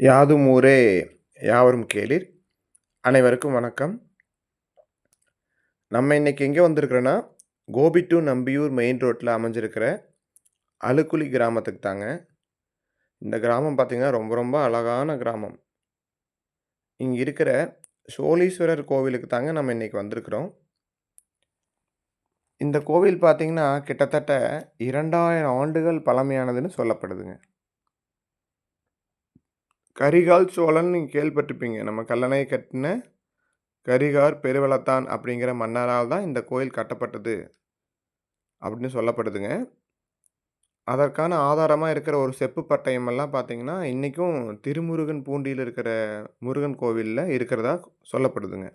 யாதும் ஊரே யாவரும் கேளீர். அனைவருக்கும் வணக்கம். நம்ம இன்னைக்கு எங்கே வந்திருக்கிறோன்னா கோபி டு நம்பியூர் மெயின் ரோட்டில் அமைஞ்சிருக்கிற அழுக்குழி கிராமத்துக்கு தாங்க. இந்த கிராமம் பார்த்திங்கன்னா ரொம்ப ரொம்ப அழகான கிராமம். இங்கே இருக்கிற சோழீஸ்வரர் கோவிலுக்கு தாங்க நம்ம இன்றைக்கி வந்திருக்கிறோம். இந்த கோவில் பார்த்திங்கன்னா கிட்டத்தட்ட இரண்டாயிரம் ஆண்டுகள் பழமையானதுன்னு சொல்லப்படுதுங்க. கரிகால் சோழன் நீங்கள் கேள்விப்பட்டிருப்பீங்க. நம்ம கல்லணை கட்டின கரிகார் பெருவளத்தான் அப்படிங்கிற மன்னரால் தான் இந்த கோயில் கட்டப்பட்டது அப்படின்னு சொல்லப்படுதுங்க. அதற்கான ஆதாரமாக இருக்கிற ஒரு செப்பு பட்டயமெல்லாம் பார்த்தீங்கன்னா இன்றைக்கும் திருமுருகன் பூண்டியில் இருக்கிற முருகன் கோவிலில் இருக்கிறதா சொல்லப்படுதுங்க.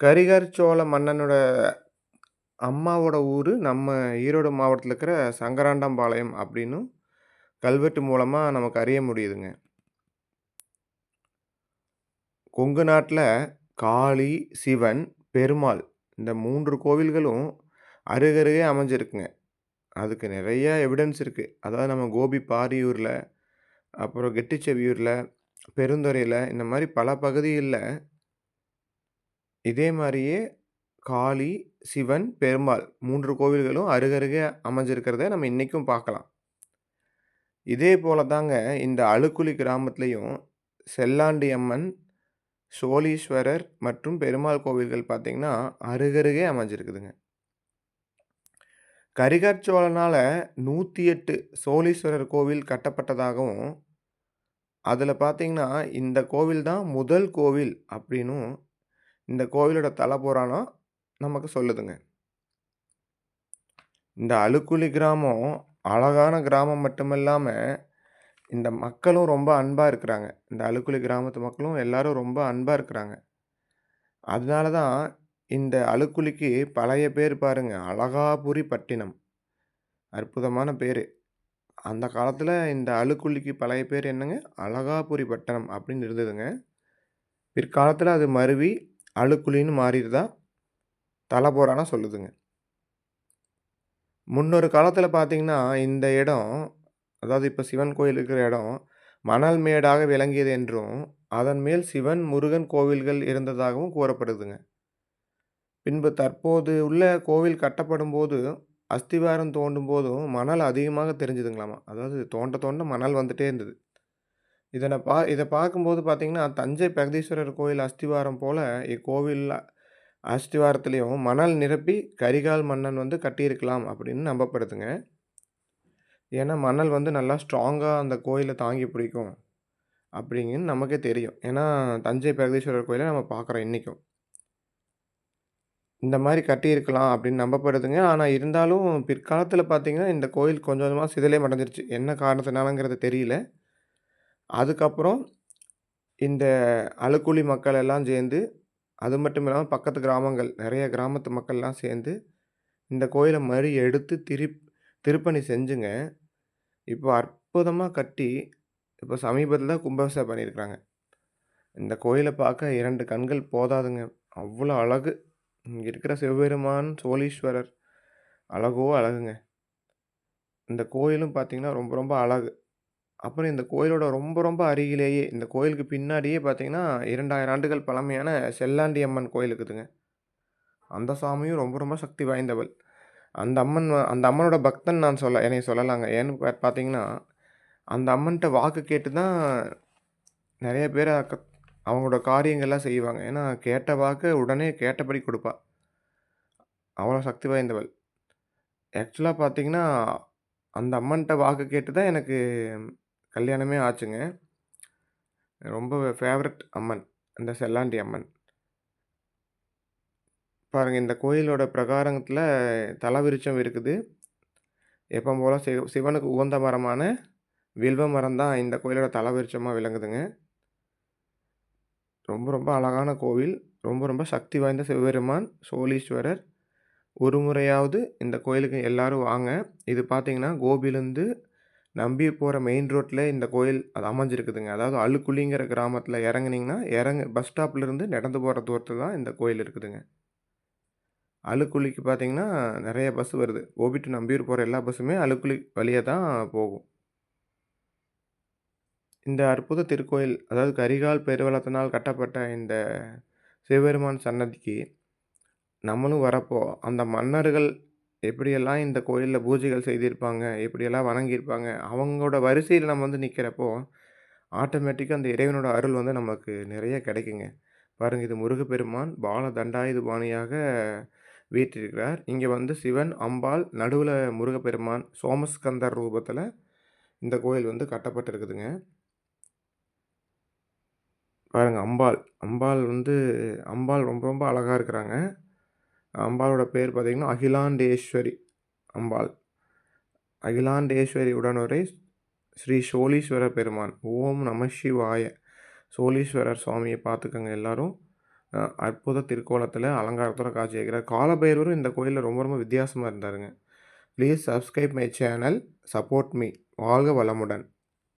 கரிகார் சோழ மன்னனோட அம்மாவோட ஊர் நம்ம ஈரோடு மாவட்டத்தில் இருக்கிற சங்கராண்டம்பாளையம் அப்படின்னும் கல்வெட்டு மூலமாக நமக்கு அறிய முடியுதுங்க. கொங்கு நாட்டில் காளி சிவன் பெருமாள் இந்த மூன்று கோவில்களும் அருகருகே அமைஞ்சிருக்குங்க. அதுக்கு நிறைய எவிடன்ஸ் இருக்குது அதாவது நம்ம கோபி பாரியூரில் அப்புறம் கெட்டிச்செவியூரில் பெருந்துறையில் இந்த மாதிரி பல பகுதிகளில் இதே மாதிரியே காளி சிவன் பெருமாள் மூன்று கோவில்களும் அருகருகே அமைஞ்சிருக்கிறத நம்ம இன்றைக்கும் பார்க்கலாம். இதே போல தாங்க இந்த அழுக்குழி கிராமத்துலேயும் செல்லாண்டி அம்மன் சோழீஸ்வரர் மற்றும் பெருமாள் கோவில்கள் பார்த்திங்கன்னா அருகருகே அமைஞ்சிருக்குதுங்க. கரிகார் சோழனால் நூற்றி எட்டு சோழீஸ்வரர் கோவில் கட்டப்பட்டதாகவும் அதில் பார்த்திங்கன்னா இந்த கோவில் தான் முதல் கோவில் அப்படின்னும் இந்த கோவிலோட தல புராணம் நமக்கு சொல்லுதுங்க. இந்த அழுக்குழி கிராமம் அழகான கிராமம் மட்டுமில்லாமல் இந்த மக்களும் ரொம்ப அன்பாக இருக்கிறாங்க. இந்த அழுக்குழி கிராமத்து மக்களும் எல்லாரும் ரொம்ப அன்பாக இருக்கிறாங்க. அதனால தான் இந்த அழுக்குழிக்கு பழைய பேர் பாருங்க அழகாபுரி பட்டினம். அற்புதமான பேர். அந்த காலத்தில் இந்த அழுக்குழிக்கு பழைய பேர் என்னங்க? அழகாபுரி பட்டணம் அப்படின்னு இருந்ததுங்க. பிற்காலத்தில் அது மருவி அழுக்குழின்னு மாறிடுதா? தலைபோரான சொல்லுதுங்க. முன்னொரு காலத்தில் பார்த்திங்கன்னா இந்த இடம் அதாவது இப்போ சிவன் கோயில் இருக்கிற இடம் மணல் மேடாக விளங்கியது என்றும் அதன் மேல் சிவன் முருகன் கோவில்கள் இருந்ததாகவும் கூறப்படுதுங்க. பின்பு தற்போது உள்ள கோவில் கட்டப்படும் போது அஸ்திவாரம் தோண்டும் போதும் மணல் அதிகமாக தெரிஞ்சுதுங்களாமா. அதாவது தோண்ட தோண்ட மணல் வந்துட்டே இருந்தது. இதனை பா இதை பார்க்கும்போது பார்த்திங்கன்னா தஞ்சை பிரகதீஸ்வரர் கோயில் அஸ்திவாரம் போல் இக்கோவில் அஸ்திவாரத்துலேயும் மணல் நிரப்பி கரிகால் மன்னன் வந்து கட்டியிருக்கலாம் அப்படின்னு நம்பப்படுதுங்க. ஏன்னா மணல் வந்து நல்லா ஸ்ட்ராங்காக அந்த கோயிலை தாங்கி பிடிக்கும் அப்படிங்கன்னு நமக்கே தெரியும். ஏன்னா தஞ்சை பிரகதீஸ்வரர் கோயிலை நம்ம பார்க்குறோம் இன்றைக்கும் இந்த மாதிரி கட்டியிருக்கலாம் அப்படின்னு நம்பப்படுதுங்க. ஆனால் இருந்தாலும் பிற்காலத்தில் பார்த்திங்கன்னா இந்த கோயில் கொஞ்சம் கொஞ்சமாக சிதிலே மடைஞ்சிருச்சு. என்ன காரணத்தினாலங்கிறது தெரியல. அதுக்கப்புறம் இந்த அழுக்குழி மக்கள் எல்லாம் சேர்ந்து அது மட்டும் இல்லாமல் பக்கத்து கிராமங்கள் நிறைய கிராமத்து மக்கள்லாம் சேர்ந்து இந்த கோயிலை மறு எடுத்து திரு திருப்பணி செஞ்சுங்க. இப்போ அற்புதமாக கட்டி இப்போ சமீபத்தில் தான் கும்பாபிஷேகம் பண்ணியிருக்கிறாங்க. இந்த கோயிலை பார்க்க இரண்டு கண்கள் போதாதுங்க. அவ்வளோ அழகு. இங்கே இருக்கிற சிவபெருமான் சோழீஸ்வரர் அழகோ அழகுங்க. இந்த கோயிலும் பார்த்திங்கன்னா ரொம்ப ரொம்ப அழகு. அப்புறம் இந்த கோயிலோட ரொம்ப ரொம்ப அருகிலேயே இந்த கோயிலுக்கு பின்னாடியே பார்த்தீங்கன்னா இரண்டாயிரம் ஆண்டுகள் பழமையான செல்லாண்டி அம்மன் கோயில் இருக்குதுங்க அந்த சாமியும் ரொம்ப ரொம்ப சக்தி வாய்ந்தவள். அந்த அம்மன் அந்த அம்மனோட பக்தன் நான் சொல்ல என்னை சொல்லலாங்க. ஏன்னு பார்த்தீங்கன்னா அந்த அம்மன்கிட்ட வாக்கு கேட்டு தான் நிறைய பேர் அவங்களோட காரியங்கள்லாம் செய்வாங்க. ஏன்னா கேட்ட வாக்கு உடனே கேட்டபடி கொடுப்பா. அவ்வளோ சக்தி வாய்ந்தவள். ஆக்சுவலாக பார்த்தீங்கன்னா அந்த அம்மன்கிட்ட வாக்கு கேட்டு தான் எனக்கு கல்யாணமே ஆச்சுங்க. ரொம்ப ஃபேவரட் அம்மன் அந்த செல்லாண்டி அம்மன். பாருங்கள் இந்த கோயிலோட பிரகாரத்தில் தலவிருச்சம் இருக்குது. எப்போ போல் சிவ சிவனுக்கு உகந்த மரமான வில்வ மரம் தான் இந்த கோயிலோட தலவிருச்சமாக விளங்குதுங்க. ரொம்ப ரொம்ப அழகான கோவில். ரொம்ப ரொம்ப சக்தி வாய்ந்த சிவபெருமான் சோழீஸ்வரர். ஒரு முறையாவது இந்த கோயிலுக்கு எல்லோரும் வாங்க. இது பார்த்திங்கன்னா கோபிலேருந்து நம்பி போகிற மெயின் ரோட்டில் இந்த கோயில் அது அமைஞ்சிருக்குதுங்க. அதாவது அழுக்குழிங்கிற கிராமத்தில் இறங்குனீங்கன்னா இறங்கு பஸ் ஸ்டாப்லேருந்து நடந்து போகிற தூரத்தில் தான் இந்த கோயில் இருக்குதுங்க. அழுக்குழிக்கு பார்த்தீங்கன்னா நிறைய பஸ் வருது. ஓபி டு நம்பியூர் போகிற எல்லா பஸ்ஸுமே அழுக்குழி வழியாக தான் போகும். இந்த அற்புத திருக்கோயில் அதாவது கரிகால் பெருவளத்தினால் கட்டப்பட்ட இந்த சிவபெருமான் சன்னதிக்கு நம்மளும் வரப்போ, அந்த மன்னர்கள் எப்படியெல்லாம் இந்த கோயிலில் பூஜைகள் செய்திருப்பாங்க, எப்படியெல்லாம் வணங்கியிருப்பாங்க, அவங்களோட வரிசையில் நம்ம வந்து நிற்கிறப்போ ஆட்டோமேட்டிக்காக அந்த இறைவனோட அருள் வந்து நமக்கு நிறைய கிடைக்குங்க. பாருங்கள் இது முருகப்பெருமான் பால தண்டாயுதபாணியாக வீற்றிருக்கிறார். இங்கே வந்து சிவன், அம்பாள், நடுவில் முருகப்பெருமான் சோமஸ்கந்தர் ரூபத்தில் இந்த கோயில் வந்து கட்டப்பட்டிருக்குதுங்க. பாருங்கள் அம்பாள். அம்பாள் வந்து அம்பாள் ரொம்ப ரொம்ப அழகாக இருக்கிறாங்க. அம்பாளோட பேர் பார்த்திங்கன்னா அகிலாண்டேஸ்வரி அம்பாள். அகிலாண்டேஸ்வரி உடனுரை ஸ்ரீ சோழீஸ்வர பெருமான். ஓம் நம சிவாய. சோழீஸ்வரர் சுவாமியை பார்த்துக்கங்க எல்லாரும். அற்புத திருக்கோலத்தில் அலங்காரத்தோட காட்சி வைக்கிறார் காலபைரவரும் இந்த கோயிலில் ரொம்ப ரொம்ப வித்தியாசமாக இருந்தாருங்க. Please subscribe my channel. Support me. வாழ்க வளமுடன்.